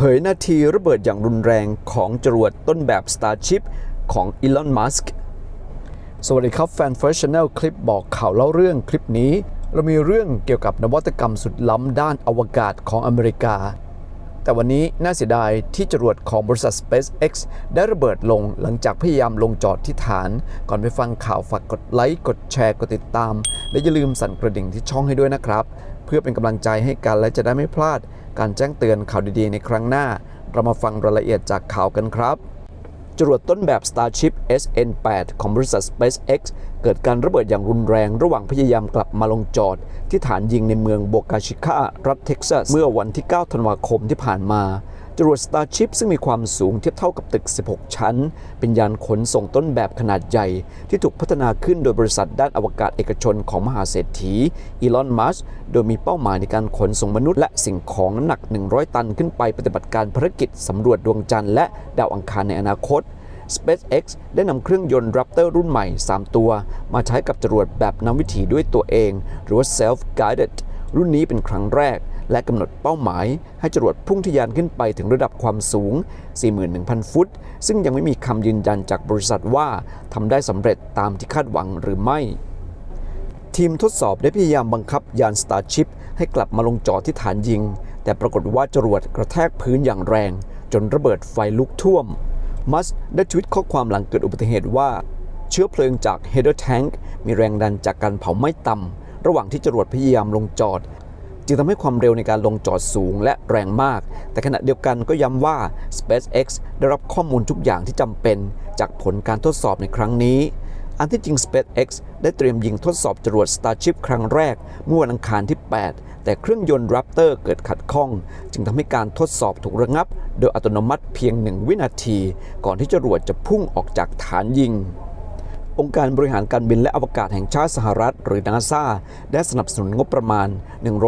เผยนาทีระเบิดอย่างรุนแรงของจรวดต้นแบบ Starship ของอีลอน มัสก์ สวัสดีครับ แฟน First Channel คลิปบอกข่าวเล่าเรื่องคลิปนี้ เรามีเรื่องเกี่ยวกับนวัตกรรมสุดล้ำด้านอวกาศของอเมริกา แต่วันนี้น่าเสียดายที่จรวดของบริษัท SpaceX ได้ระเบิดลงหลังจากพยายามลงจอดที่ฐาน ก่อนไปฟังข่าวฝากกดไลค์กดแชร์กดติดตาม และอย่าลืมสั่นกระดิ่งที่ช่องให้ด้วยนะครับ เพื่อเป็นกำลังใจให้กันและจะได้ไม่พลาด การแจ้งเตือนข่าวดีๆ ในครั้งหน้า เรามาฟังรายละเอียดจากข่าวกันครับ จรวดต้นแบบ Starship SN8 ของบริษัท SpaceX เกิดการระเบิดอย่างรุนแรงระหว่างพยายามกลับมาลงจอด ที่ฐานยิงในเมืองโบกาชิคารัฐเท็กซัส เมื่อวันที่ 9 ธันวาคมที่ผ่านมา จรวด Starship ซึ่งมีความสูงเทียบเท่ากับตึก 16 ชั้น เป็นยานขนส่งต้นแบบขนาดใหญ่ ที่ถูกพัฒนาขึ้นโดยบริษัทด้านอวกาศเอกชนของมหาเศรษฐีอีลอน มัสโดยมีเป้าหมายในการขนส่งมนุษย์และสิ่งของน้ำหนัก 100 ตันขึ้นไปปฏิบัติการภารกิจสำรวจดวงจันทร์และดาวอังคารในอนาคต SpaceX ได้นำเครื่องยนต์ Raptor รุ่นใหม่ 3 ตัว มาใช้กับจรวดแบบนำวิถีด้วยตัวเอง หรือว่า Self-Guided รุ่นนี้เป็นครั้งแรก และกำหนดเป้าหมายให้จรวดพุ่งทะยานขึ้นไปถึงระดับความสูง 41,000 ฟุต ซึ่งยังไม่มีคำยืนยันจากบริษัทว่าทำได้สำเร็จตามที่คาดหวังหรือไม่ ทีมทดสอบได้พยายามบังคับยาน Starship ให้กลับมาลงจอดที่ฐานยิง แต่ปรากฏว่าจรวดกระแทกพื้นอย่างแรง จนระเบิดไฟลุกท่วม มัสได้ทวิตข้อความหลังเกิดอุบัติเหตุว่า เชื้อเพลิงจาก Header Tank มีแรงดันจากการเผาไหม้ต่ำระหว่างที่จรวดพยายามลงจอด จึงทำให้ความเร็วในการลงจอดสูงและแรงมาก แต่ขณะเดียวกันก็ย้ำว่า SpaceX ได้รับข้อมูลทุกอย่างที่จำเป็น จากผลการทดสอบในครั้งนี้ อันที่จริง SpaceX ได้เตรียมยิงทดสอบจรวด Starship ครั้งแรก เมื่อวันอังคารที่ 8 แต่เครื่องยนต์ Raptor เกิดขัดข้อง จึงทำให้การทดสอบถูกระงับ โดยอัตโนมัติเพียง1วินาที ก่อนที่จรวดจะพุ่งออกจากฐานยิง องค์การบริหารการบินและอวกาศแห่งชาติสหรัฐ หรือ NASA ได้สนับสนุนงบประมาณ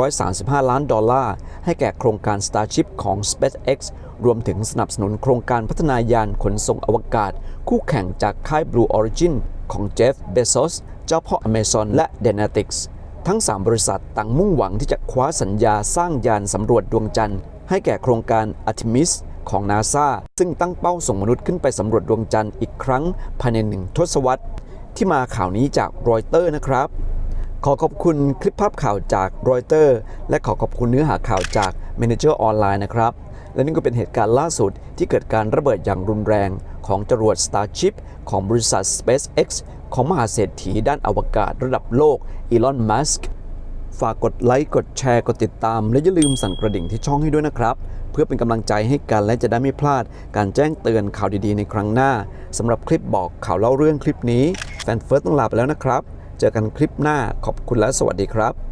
135 ล้านดอลลาร์ ให้แก่โครงการ Starship ของ SpaceX รวมถึงสนับสนุนโครงการพัฒนายานขนส่งอวกาศ คู่แข่งจากค่าย Blue Origin ของเจฟเบโซสเจ้าพ่อ Amazon และ Dynetics ทั้ง 3 บริษัทต่างมุ่งหวังที่จะคว้าสัญญาสร้างยานสำรวจดวงจันทร์ ให้แก่โครงการ Artemis ของ NASA ซึ่งตั้งเป้าส่งมนุษย์ขึ้นไปสำรวจดวงจันทร์อีกครั้งภายในหนึ่งทศวรรษ ที่มาข่าวนี้จากรอยเตอร์นะครับ ขอขอบคุณคลิปภาพข่าวจากรอยเตอร์และขอขอบคุณเนื้อหาข่าวจาก Manager ออนไลน์นะครับ และนี่ก็เป็นเหตุการณ์ล่าสุดที่เกิดการระเบิดอย่างรุนแรงของจรวด Starship ของบริษัท SpaceX ของมหาเศรษฐีด้านอวกาศระดับโลกอีลอน มัสก์ฝากกดไลค์ กดแชร์ กดติดตาม และอย่าลืมสั่นกระดิ่งที่ช่องให้ด้วยนะครับ เพื่อเป็นกำลังใจให้กันและจะได้ไม่พลาดการแจ้งเตือนข่าวดีๆ ในครั้งหน้าสำหรับคลิปบอกข่าวเล่าเรื่องคลิปนี้แฟนเฟิร์สต้องลาไปแล้วนะครับ เจอกันคลิปหน้าขอบคุณและสวัสดีครับ